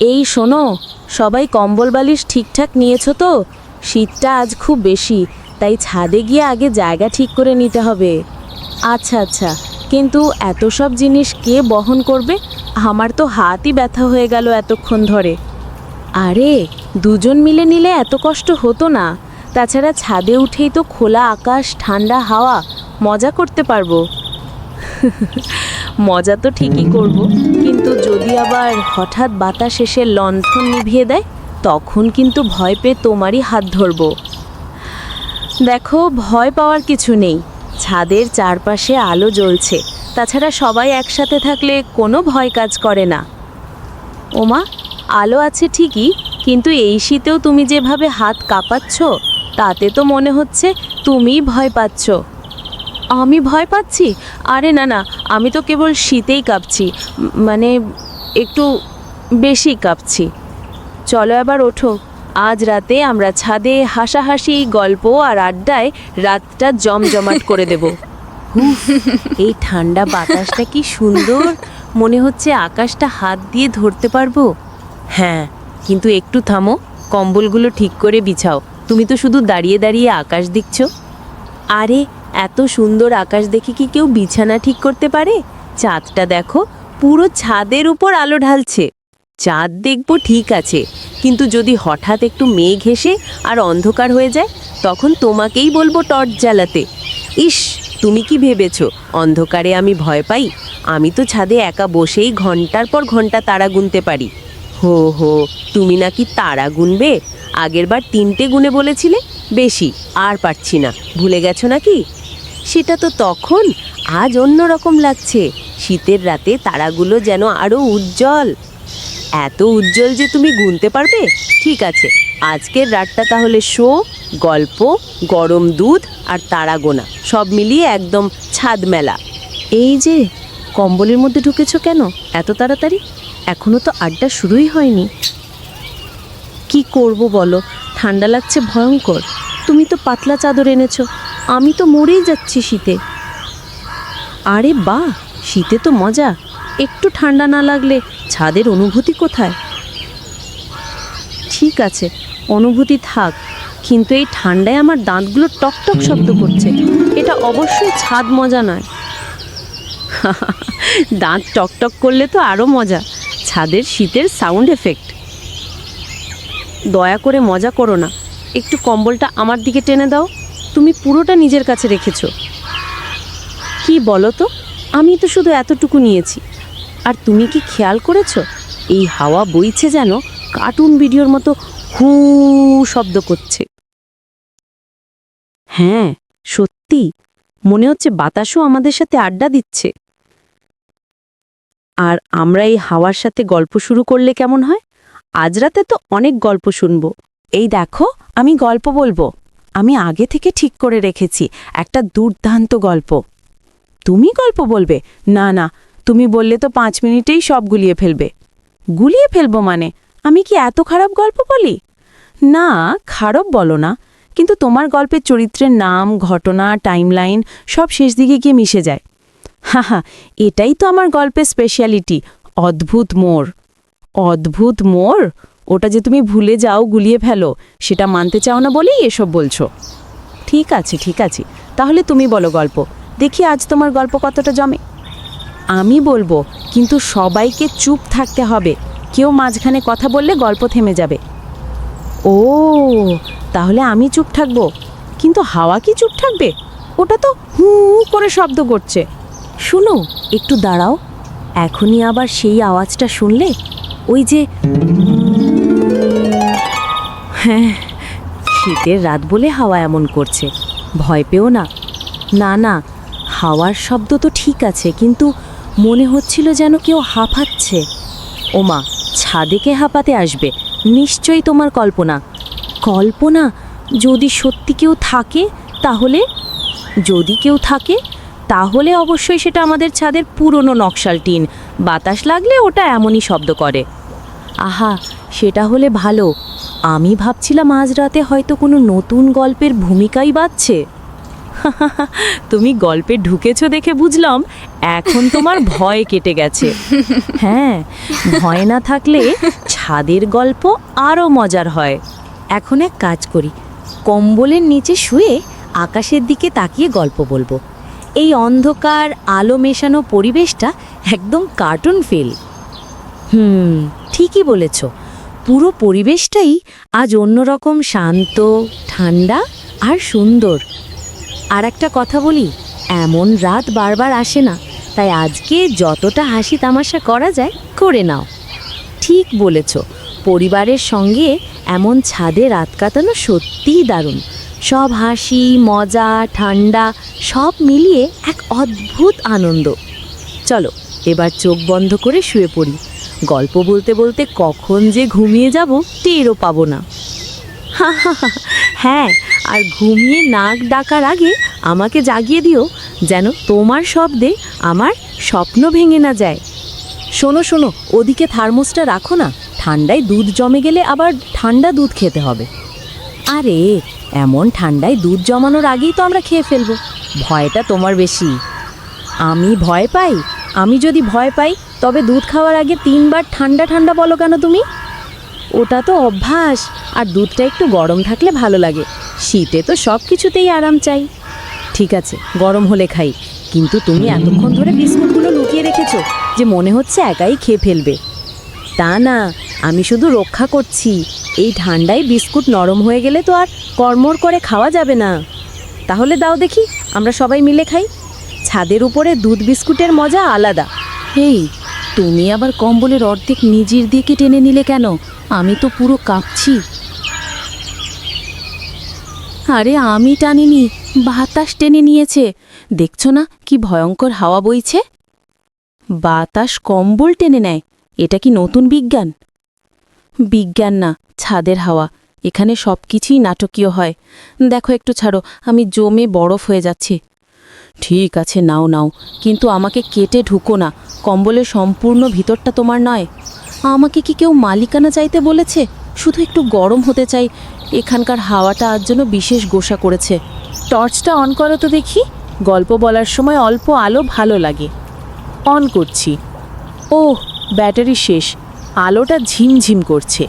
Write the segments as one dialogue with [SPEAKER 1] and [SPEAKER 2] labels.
[SPEAKER 1] এই শোনো, সবাই কম্বল বালিশ ঠিকঠাক নিয়েছো তো? শীতটা আজ খুব বেশি, তাই ছাদে গিয়ে আগে জায়গা ঠিক করে নিতে হবে। আচ্ছা আচ্ছা কিন্তু এত সব জিনিস কে বহন করবে? আমার তো হাতই ব্যথা হয়ে গেল এতক্ষণ ধরে। আরে, দুজন মিলে নিলে এত কষ্ট হতো না। তাছাড়া ছাদে উঠেই তো খোলা আকাশ, ঠান্ডা হাওয়া, মজা করতে পারব। মজা তো ঠিকই করব। কিন্তু যদি আবার হঠাৎ বাতাস এসে লণ্ঠন নিভিয়ে দেয়, তখন কিন্তু ভয় পেয়ে তোমারই হাত ধরবো। দেখো, ভয় পাওয়ার কিছু নেই। ছাদের চারপাশে আলো জ্বলছে। তাছাড়া সবাই একসাথে থাকলে কোনো ভয় কাজ করে না। ওমা, আলো আছে ঠিকই, কিন্তু এই শীতেও তুমি যেভাবে হাত কাঁপাচ্ছ, তাতে তো মনে হচ্ছে তুমিই ভয় পাচ্ছ। আমি ভয় পাচ্ছি? আরে না না, আমি তো কেবল শীতেই কাঁপছি। মানে একটু বেশি কাঁপছি। চলো এবার ওঠো। আজ রাতে আমরা ছাদে হাসাহাসি, গল্প আর আড্ডায় রাতটা জমজমাট করে দেব। এই ঠান্ডা বাতাসটা কি সুন্দর! মনে হচ্ছে আকাশটা হাত দিয়ে ধরতে পারব। হ্যাঁ কিন্তু একটু থামো, কম্বলগুলো ঠিক করে বিছাও। তুমি তো শুধু দাঁড়িয়ে দাঁড়িয়ে আকাশ দেখছ। আরে এত সুন্দর আকাশ দেখে কি কেউ বিছানা ঠিক করতে পারে? চাঁদটা দেখো, পুরো ছাদের উপর আলো ঢালছে। চাঁদ দেখব ঠিক আছে, কিন্তু যদি হঠাৎ একটু মেঘ এসে আর অন্ধকার হয়ে যায়, তখন তোমাকেই বলব টর্চ জ্বালাতে। ইস, তুমি কি ভেবেছ? অন্ধকারে আমি ভয় পাই? আমি তো ছাদে একা বসেই ঘণ্টার পর ঘণ্টা তারা গুনতে পারি। হো হো, তুমি নাকি তারা গুনবে? আগেরবার তিনটে গুনে বলেছিলে, বেশি, আর পারছি না। ভুলে গেছো নাকি? সেটা তো তখন আজ অন্য রকম লাগছে। শীতের রাতে তারাগুলো যেন আরও উজ্জ্বল। এত উজ্জ্বল যে তুমি গুনতে পারবে? ঠিক আছে, আজকের রাতটা তাহলে শো, গল্প, গরম দুধ আর তারা গোনা, সব মিলিয়ে একদম ছাদ মেলা। এই যে, কম্বলের মধ্যে ঢুকেছো কেন এত তাড়াতাড়ি? এখনও তো আড্ডা শুরুই হয়নি। কি করব বলো, ঠান্ডা লাগছে ভয়ঙ্কর। তুমি তো পাতলা চাদর এনেছো। আমি তো মরেই যাচ্ছি শীতে। আরে বাহ, শীতে তো মজা। একটু ঠান্ডা না লাগলে ছাদের অনুভূতি কোথায়? ঠিক আছে, অনুভূতি থাক, কিন্তু এই ঠান্ডায় আমার দাঁতগুলো টকটক শব্দ করছে। এটা অবশ্যই ছাদ মজা নয়। দাঁত টকটক করলে তো আরও মজা, ছাদের শীতের সাউন্ড এফেক্ট। দয়া করে মজা করো না, একটু কম্বলটা আমার দিকে টেনে দাও। তুমি পুরোটা নিজের কাছে রেখেছ। কি বলো তো? আমি তো শুধু এতটুকু নিয়েছি। আর তুমি কি খেয়াল করেছ? এই হাওয়া বইছে যেন কার্টুন ভিডিওর মতো হু শব্দ করছে। হ্যাঁ সত্যি। মনে হচ্ছে বাতাসও আমাদের সাথে আড্ডা দিচ্ছে। আর আমরা এই হাওয়ার সাথে গল্প শুরু করলে কেমন হয়? আজ রাতে তো অনেক গল্প শুনব। এই দেখো, আমি গল্প বলব। আমি আগে থেকে ঠিক করে রেখেছি, একটা দুর্দান্ত গল্প। তুমি গল্প বলবে? না না, তুমি বললে তো পাঁচ মিনিটেই সব গুলিয়ে ফেলবে। গুলিয়ে ফেলব মানে? আমি কি এত খারাপ গল্প বলি? না, খারাপ বলো না, কিন্তু তোমার গল্পের চরিত্রের নাম, ঘটনা টাইমলাইন সব শেষ দিকে গিয়ে মিশে যায়। হা হা এটাই তো আমার গল্পের স্পেশালিটি অদ্ভুত মোর অদ্ভুত মোড়? ওটা যে তুমি ভুলে যাও, গুলিয়ে ফেলো, সেটা মানতে চাও না বলেই এসব বলছো। ঠিক আছে ঠিক আছে। তাহলে তুমি বলো গল্প। দেখি আজ তোমার গল্প কতটা জমে। আমি বলব, কিন্তু সবাইকে চুপ থাকতে হবে। কেউ মাঝখানে কথা বললে গল্প থেমে যাবে। ও, তাহলে আমি চুপ থাকব? কিন্তু হাওয়া কি চুপ থাকবে? ওটা তো হু করে শব্দ করছে। শুনো, একটু দাঁড়াও। এখনই আবার সেই আওয়াজটা শুনলে, ওই যে হ্যাঁ শীতের রাত বলে হাওয়া এমন করছে। ভয় পেও না। না না, হাওয়ার শব্দ তো ঠিক আছে, কিন্তু মনে হচ্ছিল যেন কেউ হাঁপাচ্ছে। ওমা, ছাদে কে হাঁপাতে আসবে? নিশ্চয়ই তোমার কল্পনা। কল্পনা? যদি সত্যি কেউ থাকে, তাহলে? যদি কেউ থাকে, তাহলে অবশ্যই সেটা আমাদের ছাদের পুরনো নকশাল টিন। বাতাস লাগলে ওটা এমনই শব্দ করে। আহা, সেটা হলে ভালো। আমি ভাবছিলাম আজ রাতে হয়তো কোনো নতুন গল্পের ভূমিকাই বাজছে।
[SPEAKER 2] তুমি গল্পে ঢুকেছো দেখে বুঝলাম এখন তোমার ভয় কেটে গেছে। হ্যাঁ ভয় না থাকলে ছাদের গল্প আরও মজার হয়।
[SPEAKER 1] এখন এক কাজ করি কম্বলের নিচে শুয়ে আকাশের দিকে তাকিয়ে গল্প বলব। এই অন্ধকার আলো মেশানো পরিবেশটা একদম কার্টুন ফিল হুম ঠিকই বলেছ। পুরো পরিবেশটাই আজ অন্যরকম শান্ত, ঠান্ডা আর সুন্দর। আর একটা কথা বলি, এমন রাত বারবার আসে না, তাই আজকে যতটা হাসি তামাশা করা যায়, করে নাও। ঠিক বলেছ, পরিবারের সঙ্গে এমন ছাদে রাত কাটানো সত্যিই দারুণ। সব হাসি, মজা, ঠান্ডা, সব মিলিয়ে এক অদ্ভুত আনন্দ। চলো, এবার চোখ বন্ধ করে শুয়ে পড়ি। গল্প বলতে বলতে কখন যে ঘুমিয়ে যাব টেরও পাবো না। হ্যাঁ আর ঘুমিয়ে নাক ডাকার আগে আমাকে জাগিয়ে দিও, যেন তোমার শব্দে আমার স্বপ্ন ভেঙে না যায়। শোনো শোনো, ওদিকে থার্মোসটা রাখো না, ঠান্ডায় দুধ জমে গেলে আবার ঠান্ডা দুধ খেতে হবে। আরে, এমন ঠান্ডায় দুধ জমানোর আগেই তো আমরা খেয়ে ফেলব, ভয়টা তোমার বেশি। আমি ভয় পাই, আমি যদি ভয় পাই তবে দুধ খাওয়ার আগে তিনবার ঠান্ডা ঠান্ডা বলো কেন তুমি? ওটা তো অভ্যাস, আর দুধটা একটু গরম থাকলে ভালো লাগে। শীতে তো সব কিছুতেই আরাম চাই। ঠিক আছে, গরম হলে খাই। কিন্তু তুমি এতক্ষণ ধরে বিস্কুটগুলো লুকিয়ে রেখেছো যে মনে হচ্ছে একাই খেয়ে ফেলবে। তা না, আমি শুধু রক্ষা করছি। এই ঠান্ডায় বিস্কুট নরম হয়ে গেলে তো আর কর্মর করে খাওয়া যাবে না। তাহলে দাও দেখি, আমরা সবাই মিলে খাই। ছাদের উপরে দুধ বিস্কুটের মজা আলাদা। এই তুমি আবার কম্বলের অর্ধেক নিজের দিকে টেনে নিলে কেন? আমি তো পুরো কাঁপছি। আরে, আমি টানিনি। বাতাস টেনে নিয়েছে। দেখছ না কি ভয়ঙ্কর হাওয়া বইছে? বাতাস কম্বল টেনে নেয়। এটা কি নতুন বিজ্ঞান? বিজ্ঞান না, ছাদের হাওয়া। এখানে সব কিছুই নাটকীয় হয়। দেখো একটু ছাড়ো, আমি জমে বরফ হয়ে যাচ্ছি। ঠিক আছে, নাও নাও। কিন্তু আমাকে কেটে ঢুকো না। কম্বলের সম্পূর্ণ ভিতরটা তোমার নয়। আমাকে কি কেউ মালিকানা চাইতে বলেছে? শুধু একটু গরম হতে চাই। এখানকার হাওয়াটা আজ জন্য বিশেষ গোসা করেছে। টর্চটা অন করো তো দেখি। গল্প বলার সময় অল্প আলো ভালো লাগে। অন করছি। ওহ, ব্যাটারি শেষ। আলোটা ঝিমঝিম করছে।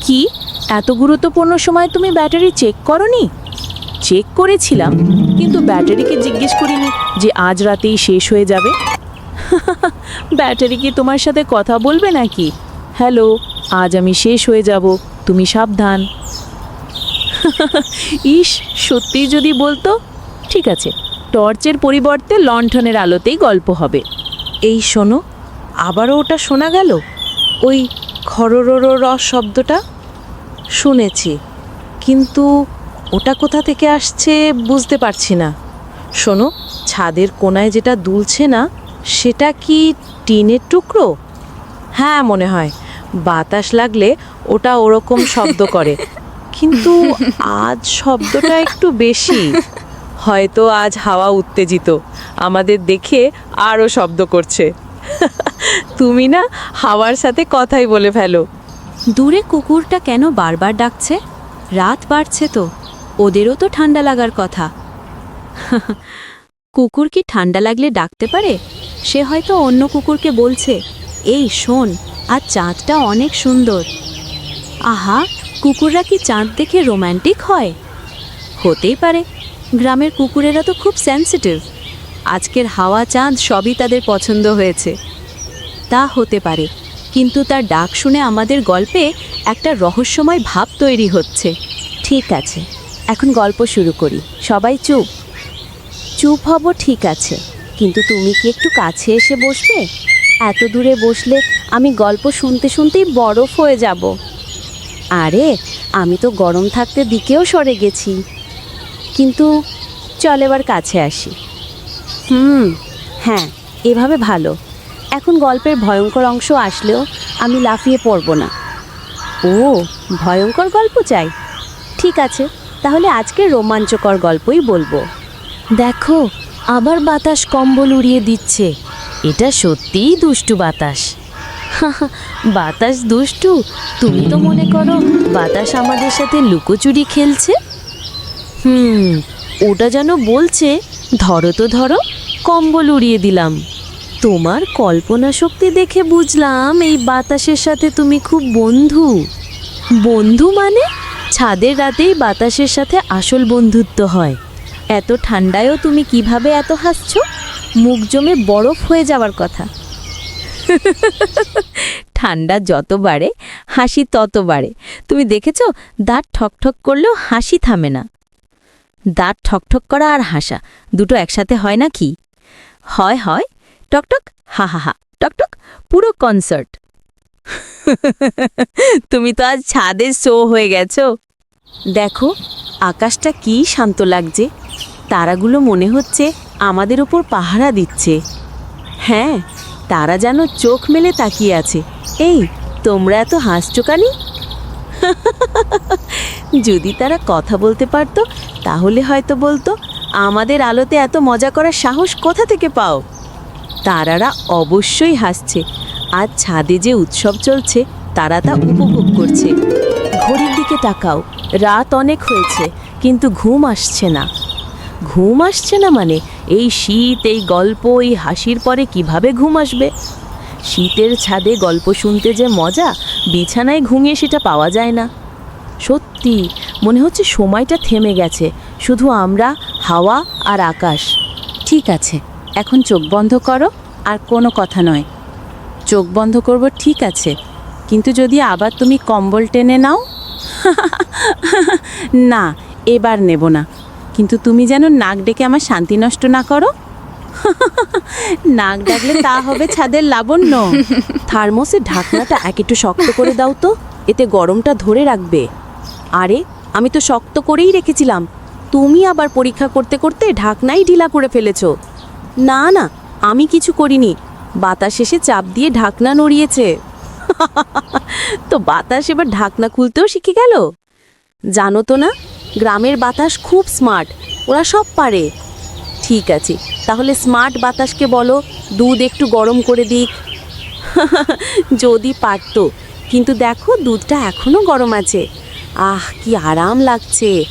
[SPEAKER 1] কি? এত গুরুত্বপূর্ণ সময় তুমি ব্যাটারি চেক করনি? চেক করেছিলাম, কিন্তু ব্যাটারিকে জিজ্ঞেস করিনি যে আজ রাতেই শেষ হয়ে যাবে। ব্যাটারি কি তোমার সাথে কথা বলবে নাকি? হ্যালো, আজ আমি শেষ হয়ে যাব, তুমি সাবধান। ইস, সত্যিই যদি বলতো? ঠিক আছে, টর্চের পরিবর্তে লণ্ঠনের আলোতেই গল্প হবে। এই শোনো, আবারও ওটা শোনা গেল? ওই খররর শব্দটা? শুনেছি, কিন্তু ওটা কোথা থেকে আসছে বুঝতে পারছি না। শোনো ছাদের কোনায় যেটা দুলছে না সেটা কি টিনের টুকরো? হ্যাঁ মনে হয়। বাতাস লাগলে ওটা ওরকম শব্দ করে। কিন্তু আজ শব্দটা একটু বেশি। হয়তো আজ হাওয়া উত্তেজিত। আমাদের দেখে আরও শব্দ করছে। তুমি না হাওয়ার সাথে কথাই বলে ফেলো। দূরে কুকুরটা কেন বারবার ডাকছে? রাত বাড়ছে তো। ওদেরও তো ঠান্ডা লাগার কথা। কুকুর কি ঠান্ডা লাগলে ডাকতে পারে? সে হয়তো অন্য কুকুরকে বলছে, এই, শোন, আর চাঁদটা অনেক সুন্দর। আহা, কুকুররা কি চাঁদ দেখে রোম্যান্টিক হয়? হতেই পারে, গ্রামের কুকুরেরা তো খুব সেন্সিটিভ। আজকের হাওয়া চাঁদ সবই তাদের পছন্দ হয়েছে। তা হতে পারে, কিন্তু তার ডাক শুনে আমাদের গল্পে একটা রহস্যময় ভাব তৈরি হচ্ছে। ঠিক আছে। এখন গল্প শুরু করি। সবাই চুপ। চুপ হব ঠিক আছে, কিন্তু তুমি কি একটু কাছে এসে বসবে? এত দূরে বসলে আমি গল্প শুনতে শুনতেই বরফ হয়ে যাব। আরে, আমি তো গরম থাকতে দিকেও সরে গেছি। কিন্তু চল এবার কাছে আসি। হুম হ্যাঁ এভাবে ভালো। এখন গল্পের ভয়ঙ্কর অংশ আসলেও আমি লাফিয়ে পড়ব না। ও, ভয়ঙ্কর গল্প চাই। ঠিক আছে। তাহলে আজকে রোমাঞ্চকর গল্পই বলব। দেখো, আবার বাতাস কম্বল উড়িয়ে দিচ্ছে। এটা সত্যিই দুষ্টু বাতাস। বাতাস দুষ্টু? তুমি তো মনে করো বাতাস আমাদের সাথে লুকোচুরি খেলছে? হুম, ওটা যেন বলছে, ধরো তো ধরো, কম্বল উড়িয়ে দিলাম। তোমার কল্পনা শক্তি দেখে বুঝলাম এই বাতাসের সাথে তুমি খুব বন্ধু। বন্ধু মানে? ছাদের রাতেই বাতাসের সাথে আসল বন্ধুত্ব হয়। এত ঠান্ডায়ও তুমি কীভাবে এত হাসছো? মুখ জমে বরফ হয়ে যাওয়ার কথা। ঠান্ডা যত বাড়ে, হাসি তত বাড়ে। তুমি দেখেছ, দাঁত ঠকঠক করলেও হাসি থামে না। দাঁত ঠকঠক করা আর হাসা, দুটো একসাথে হয় না কি? হয় হয়। টকটক, হা হা হা। টকটক, পুরো কনসার্ট। তুমি তো আজ ছাদে শো হয়ে গেছো। দেখো, আকাশটা কি শান্ত লাগছে। তারাগুলো মনে হচ্ছে আমাদের ওপর পাহারা দিচ্ছে। হ্যাঁ তারা যেন চোখ মেলে তাকিয়ে আছে। এই, তোমরা এত হাসছো কানি যদি তারা কথা বলতে পারতো, তাহলে হয়তো বলতো, আমাদের আলোতে এত মজা করার সাহস কোথা থেকে পাও? তারারা অবশ্যই হাসছে। আজ ছাদে যে উৎসব চলছে, তারা তা উপভোগ করছে। ঘড়ির দিকে তাকাও, রাত অনেক হয়েছে, কিন্তু ঘুম আসছে না। ঘুম আসছে না মানে এই শীত, এই গল্প, এই হাসির পরে কীভাবে ঘুম আসবে? শীতের ছাদে গল্প শুনতে যে মজা, বিছানায় ঘুমিয়ে সেটা পাওয়া যায় না। সত্যি, মনে হচ্ছে সময়টা থেমে গেছে, শুধু আমরা, হাওয়া আর আকাশ। ঠিক আছে, এখন চোখ বন্ধ করো, আর কোনো কথা নয়। চোখ বন্ধ করব, ঠিক আছে। কিন্তু যদি আবার তুমি কম্বল টেনে নাও, না, এবার নেব না। কিন্তু তুমি যেন নাক ডেকে আমার শান্তি নষ্ট না করো। নাক ডাকলে তা হবে ছাদের লাবণ্য। থার্মোসের ঢাকনাটা এক একটু শক্ত করে দাও তো, এতে গরমটা ধরে রাখবে। আরে, আমি তো শক্ত করেই রেখেছিলাম। তুমি আবার পরীক্ষা করতে করতে ঢাকনাই ঢিলা করে ফেলেছো। না না, আমি কিছু করিনি। বাতাস এসে চাপ দিয়ে ঢাকনা নড়িয়েছে। তো বাতাস এবার ঢাকনা খুলতেও শিখে গেল। জানো তো না, গ্রামের বাতাস খুব স্মার্ট ওরা সব পারে। ঠিক আছে, তাহলে স্মার্ট বাতাসকে বলো, দুধ একটু গরম করে দিক যদি পারতো, কিন্তু দেখো দুধটা এখনও গরম আছে। আহ, কি আরাম লাগছে।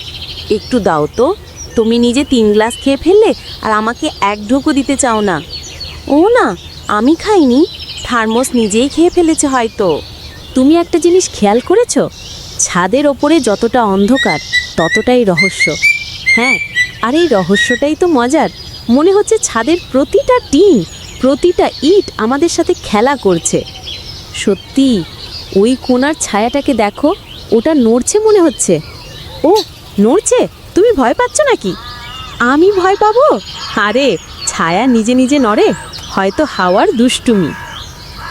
[SPEAKER 1] একটু দাও তো, তুমি নিজে তিন গ্লাস খেয়ে ফেললে আর আমাকে এক ঢোকো দিতে চাও না। ও না আমি খাইনি, থার্মোস নিজেই খেয়ে ফেলেছে হয়তো। তুমি একটা জিনিস খেয়াল করেছ? ছাদের ওপরে যতটা অন্ধকার, ততটাই রহস্য। হ্যাঁ আর এই রহস্যটাই তো মজার। মনে হচ্ছে ছাদের প্রতিটা টিন, প্রতিটা ইট আমাদের সাথে খেলা করছে। সত্যি, ওই কোণার ছায়াটাকে দেখো, ওটা নড়ছে মনে হচ্ছে। ও, নড়ছে? তুমি ভয় পাচ্ছ নাকি? আমি ভয় পাবো? আরে ছায়া নিজে নিজে নড়ে, হয়তো হাওয়ার দুষ্টুমি।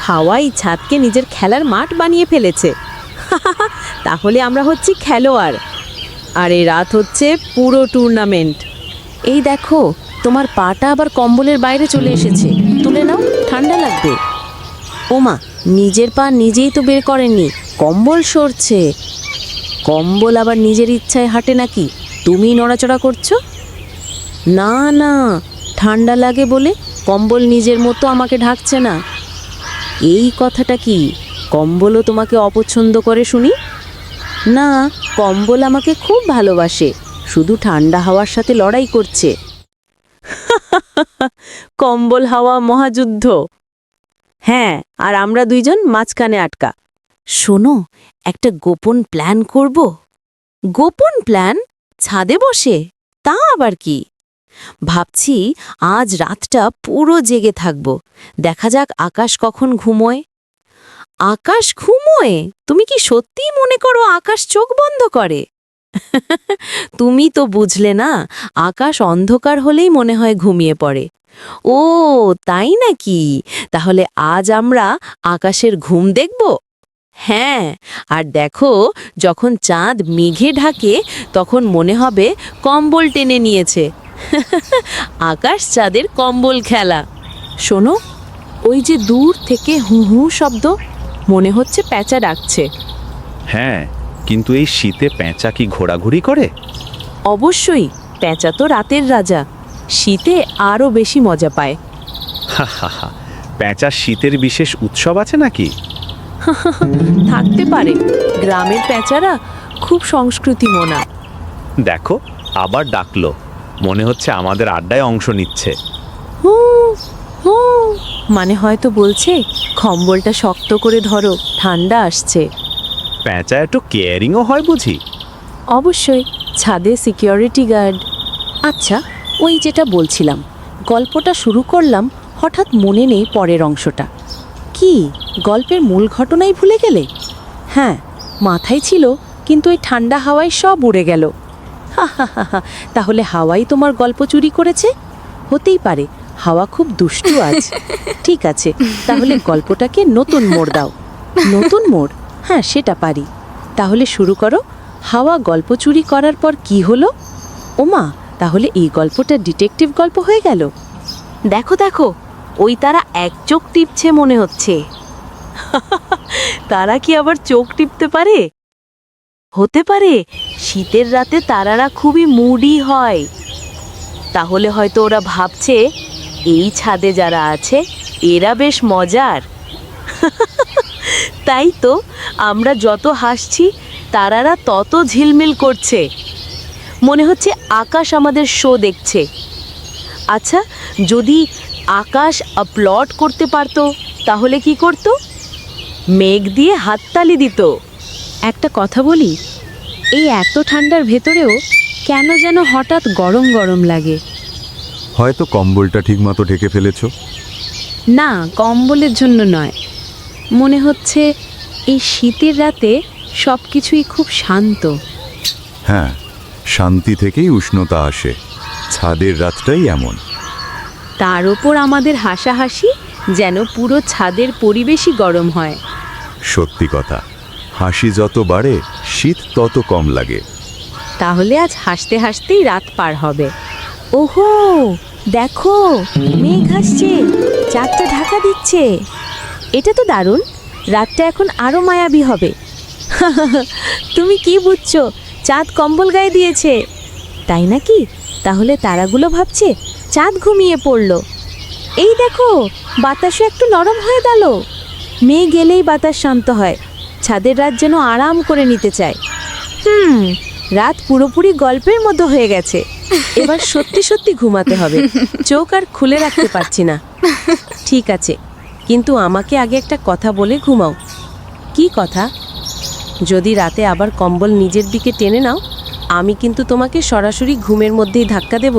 [SPEAKER 1] হাওয়াই ছাদকে নিজের খেলার মাঠ বানিয়ে ফেলেছে। তাহলে আমরা হচ্ছি খেলোয়াড়। আর এই রাত হচ্ছে পুরো টুর্নামেন্ট। এই দেখো, তোমার পাটা আবার কম্বলের বাইরে চলে এসেছে। তুলে নাও, ঠান্ডা লাগবে। ওমা, নিজের পা নিজেই তো বের করেনি কম্বল সরছে। কম্বল আবার নিজের ইচ্ছায় হাঁটে নাকি? তুমি নড়াচড়া করছ? না না ঠান্ডা লাগে বলে কম্বল নিজের মতো আমাকে ঢাকছে না। এই কথাটা কি? কম্বলও তোমাকে অপছন্দ করে শুনি? না, কম্বল আমাকে খুব ভালোবাসে। শুধু ঠান্ডা হাওয়ার সাথে লড়াই করছে। কম্বল হাওয়া মহাযুদ্ধ। হ্যাঁ আর আমরা দুইজন মাঝখানে আটকা। শোনো, একটা গোপন প্ল্যান করব। গোপন প্ল্যান? ছাদে বসে? তা আবার কি? ভাবছি আজ রাতটা পুরো জেগে থাকব। দেখা যাক আকাশ কখন ঘুমোয়। আকাশ ঘুমোয়? তুমি কি সত্যিই মনে করো আকাশ চোখ বন্ধ করে? তুমি তো বুঝলে না, আকাশ অন্ধকার হলেই মনে হয় ঘুমিয়ে পড়ে। ও, তাই নাকি? তাহলে আজ আমরা আকাশের ঘুম দেখব? হ্যাঁ আর দেখো, যখন চাঁদ মেঘে ঢাকে, তখন মনে হবে কম্বল টেনে নিয়েছে। আকাশ চাঁদের কম্বল খেলা। শোনো ওই যে দূর থেকে হু হু শব্দ মনে হচ্ছে প্যাঁচা ডাকছে।
[SPEAKER 3] হ্যাঁ কিন্তু এই শীতে প্যাঁচা কি ঘোরাঘুরি করে?
[SPEAKER 1] অবশ্যই প্যাঁচা তো রাতের রাজা। শীতে আরও বেশি মজা পায়।
[SPEAKER 3] হা পেঁচা শীতের বিশেষ উৎসব আছে নাকি?
[SPEAKER 1] থাকতে পারে গ্রামের প্যাঁচারা খুব সংস্কৃতি মোনা
[SPEAKER 3] দেখো আবার ডাকলো। মনে হচ্ছে আমাদের আড্ডায় অংশ নিচ্ছে।
[SPEAKER 1] হু হু। মানে হয়তো বলছে খম্বলটা শক্ত করে ধরো ঠান্ডা আসছে।
[SPEAKER 3] প্যাঁচা একটু কেয়ারিংও হয় বুঝি?
[SPEAKER 1] অবশ্যই ছাদে সিকিউরিটি গার্ড। আচ্ছা ওই যেটা বলছিলাম গল্পটা শুরু করলাম হঠাৎ মনে নেই পরের অংশটা। কি গল্পের মূল ঘটনাই ভুলে গেলে? হ্যাঁ মাথায় ছিল কিন্তু ওই ঠান্ডা হাওয়ায় সব উড়ে গেল। তাহলে হাওয়াই তোমার গল্প চুরি করেছে? হতেই পারে হাওয়া খুব দুষ্টু আজ। ঠিক আছে তাহলে গল্পটাকে নতুন মোড় দাও। নতুন মোড়? হ্যাঁ সেটা পারি। তাহলে শুরু করো হাওয়া গল্প চুরি করার পর কি হলো? ওমা তাহলে এই গল্পটা ডিটেকটিভ গল্প হয়ে গেল। দেখো দেখো ওই তারা এক চোখ টিপছে মনে হচ্ছে। তারা কি আবার চোখ টিপতে পারে? হতে পারে, শীতের রাতে তারারা খুবই মুডি হয়। তাহলে হয়তো ওরা ভাবছে, এই ছাদে যারা আছে, এরা বেশ মজার। তাই তো, আমরা যত হাসছি, তারারা তত ঝিলমিল করছে। মনে হচ্ছে আকাশ আমাদের শো দেখছে। আচ্ছা যদি আকাশ আপলট করতে পারতো, তাহলে কি করতো? মেঘ দিয়ে হাততালি দিত।
[SPEAKER 4] একটা কথা বলি? এই এত ঠান্ডার ভেতরেও কেন যেন হঠাৎ গরম গরম লাগে?
[SPEAKER 5] হয়তো কম্বলটা ঠিকমতো ঢেকে ফেলেছ?
[SPEAKER 4] না কম্বলের জন্য নয়। মনে হচ্ছে এই শীতের রাতে সব কিছুই খুব শান্ত।
[SPEAKER 5] হ্যাঁ শান্তি থেকেই উষ্ণতা আসে। ছাদের রাতটাই এমন।
[SPEAKER 4] তার ওপর আমাদের হাসাহাসি যেন পুরো ছাদের পরিবেশই গরম হয়।
[SPEAKER 5] সত্যি কথা। হাসি যত বাড়ে, শীত তত কম লাগে।
[SPEAKER 4] তাহলে আজ হাসতে হাসতেই রাত পার হবে। ওহো, দেখো, মেঘ আসছে, চাঁদটা ঢাকা দিচ্ছে। এটা তো দারুণ, রাতটা এখন আরও মায়াবী হবে। তুমি কি বুঝছ, চাঁদ কম্বল গায়ে দিয়েছে। তাই নাকি? তাহলে তারাগুলো ভাবছে চাঁদ ঘুমিয়ে পড়ল। এই দেখো, বাতাসও একটু নরম হয়ে গেল। মেয়ে গেলেই বাতাস শান্ত হয়। ছাদের রাত যেন আরাম করে নিতে চায়। হুম, রাত পুরোপুরি গল্পের মতো হয়ে গেছে।
[SPEAKER 1] এবার সত্যি সত্যি ঘুমাতে হবে। চোখ আর খুলে রাখতে পারছি না। ঠিক আছে, কিন্তু আমাকে আগে একটা কথা বলে ঘুমাও। কি কথা? যদি রাতে আবার কম্বল নিজের দিকে টেনে নাও, আমি কিন্তু তোমাকে সরাসরি ঘুমের মধ্যেই ধাক্কা দেব।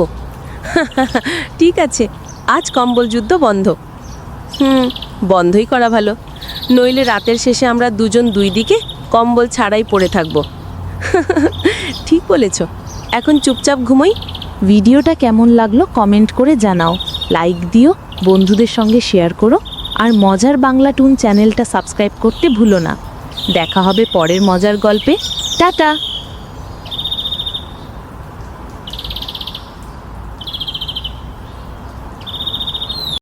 [SPEAKER 1] ঠিক আছে, আজ কম্বল যুদ্ধ বন্ধ। হুম, বন্ধই করা ভালো। নইলে রাতের শেষে আমরা দুজন দুই দিকে কম্বল ছাড়াই পড়ে থাকব। ঠিক বলেছ। এখন চুপচাপ ঘুমোই।
[SPEAKER 4] ভিডিওটা কেমন লাগল কমেন্ট করে জানাও। লাইক দিও, বন্ধুদের সঙ্গে শেয়ার করো, আর মজার বাংলা টুন চ্যানেলটা সাবস্ক্রাইব করতে ভুলো না। দেখা হবে পরের মজার গল্পে। টাটা!